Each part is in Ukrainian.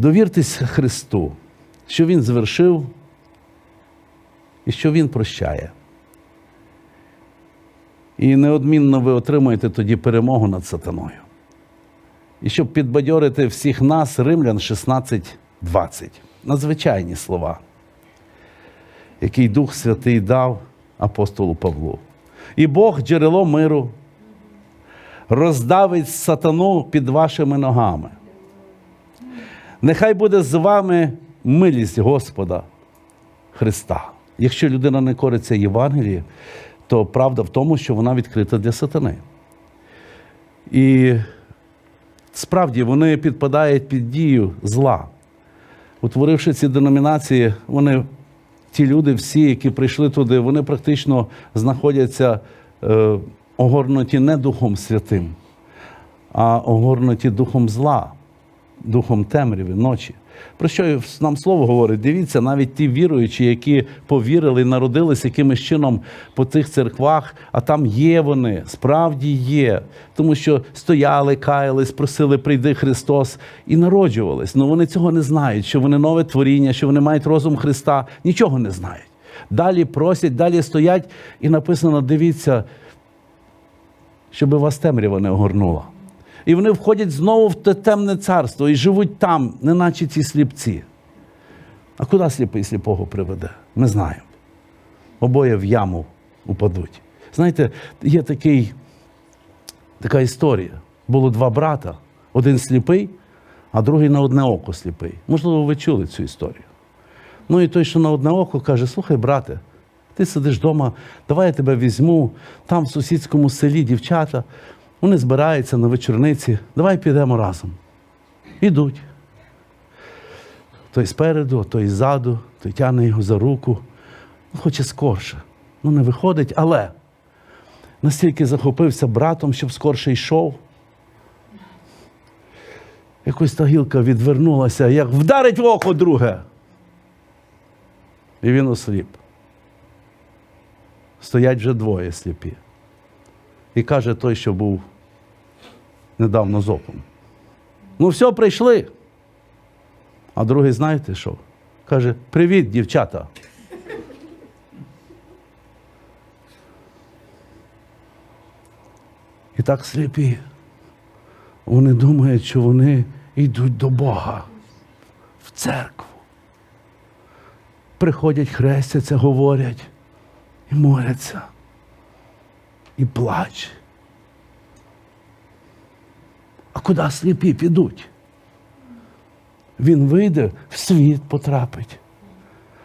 Довіртесь Христу, що Він звершив і що Він прощає. І неодмінно ви отримаєте тоді перемогу над сатаною. І щоб підбадьорити всіх нас, Римлян 16.20. Надзвичайні слова, який Дух Святий дав апостолу Павлу. І Бог, джерело миру, роздавить сатану під вашими ногами. Нехай буде з вами милість Господа Христа. Якщо людина не кориться Євангелії, то правда в тому, що вона відкрита для сатани. І справді вони підпадають під дію зла. Утворивши ці деномінації, вони, ті люди, всі, які прийшли туди, вони практично знаходяться е, огорнуті не Духом Святим, а огорнуті Духом зла, Духом темряви, ночі. Про що нам слово говорить? Дивіться, навіть ті віруючі, які повірили, народились якимось чином по цих церквах, а там є вони, справді є. Тому що стояли, каялись, просили, прийди Христос і народжувались. Ну вони цього не знають, що вони нове творіння, що вони мають розум Христа, нічого не знають. Далі просять, далі стоять, і написано: дивіться, щоб вас темрява не огорнула. І вони входять знову в те темне царство і живуть там, неначе ці сліпці. А куди сліпий сліпого приведе? Ми знаємо. Обоє в яму упадуть. Знаєте, є такий, така історія. Було два брата, один сліпий, а другий на одне око сліпий. Можливо, ви чули цю історію. Ну і той, що на одне око, каже: слухай, брате, ти сидиш вдома, давай я тебе візьму, там в сусідському селі дівчата. Вони збираються на вечорниці, давай підемо разом. Ідуть. Той спереду, той ззаду, той тягне його за руку. Ну, Хоче скорше. Ну, не виходить, але настільки захопився братом, щоб скорше йшов. Якось та гілка відвернулася, як вдарить в око друге. І він осліп. Стоять вже двоє сліпі. І каже той, що був недавно з. Ну, все, прийшли. А другий, знаєте що? Каже: Привіт, дівчата. І так сліпі. Вони думають, що вони йдуть до Бога в церкву. Приходять, хрестяться, говорять і моляться і плач. А куди сліпі підуть? Він вийде, в світ потрапить,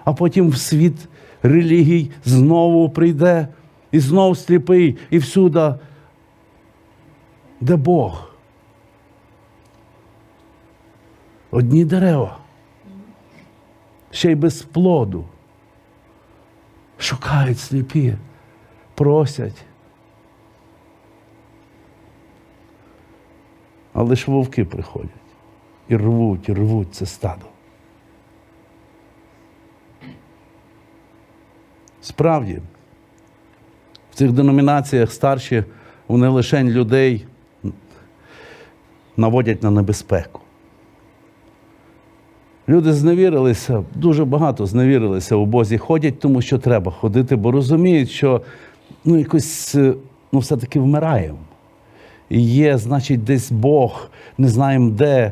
а потім в світ релігій знову прийде і знов сліпий, і всюди, де Бог. Одні дерева, ще й без плоду. Шукають сліпі, просять. Але ж вовки приходять і рвуть, і рвуть це стадо. Справді, в цих деномінаціях старші вони лише людей наводять на небезпеку. Люди зневірилися, дуже багато зневірилися у Бозі, ходять, тому що треба ходити, бо розуміють, що ну, якось ну, все-таки вмираємо. Є, значить, десь Бог, не знаємо де.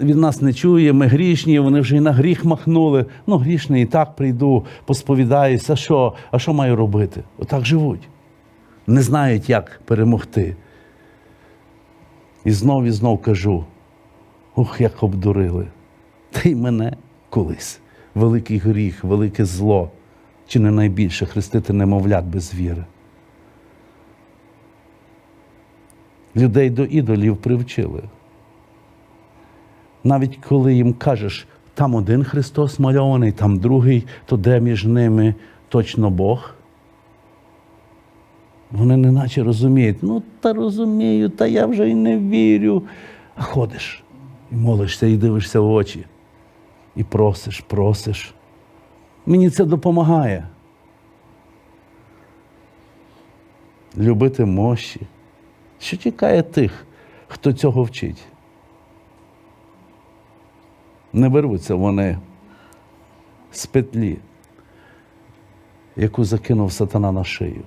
Він нас не чує, ми грішні, вони вже і на гріх махнули. Ну, грішний, і так прийду, посповідаюся, а що, а що маю робити? Отак живуть. Не знають, як перемогти. І знов і знов кажу: ох, як обдурили. Та й мене колись. Великий гріх, велике зло, чи не найбільше хрестити немовлят без віри. Людей до ідолів привчили. Навіть коли їм кажеш, там один Христос мальований, там другий, то де між ними точно Бог? Вони неначе розуміють, ну та розумію, та я вже й не вірю. А ходиш і молишся, і дивишся в очі, і просиш, просиш. Мені це допомагає. Любити мощі. Що чекає тих, хто цього вчить? Не вирвуться вони з петлі, яку закинув сатана на шию.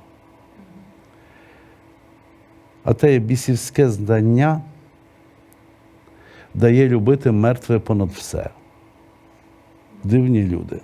А те бісівське здання дає любити мертве понад все. Дивні люди.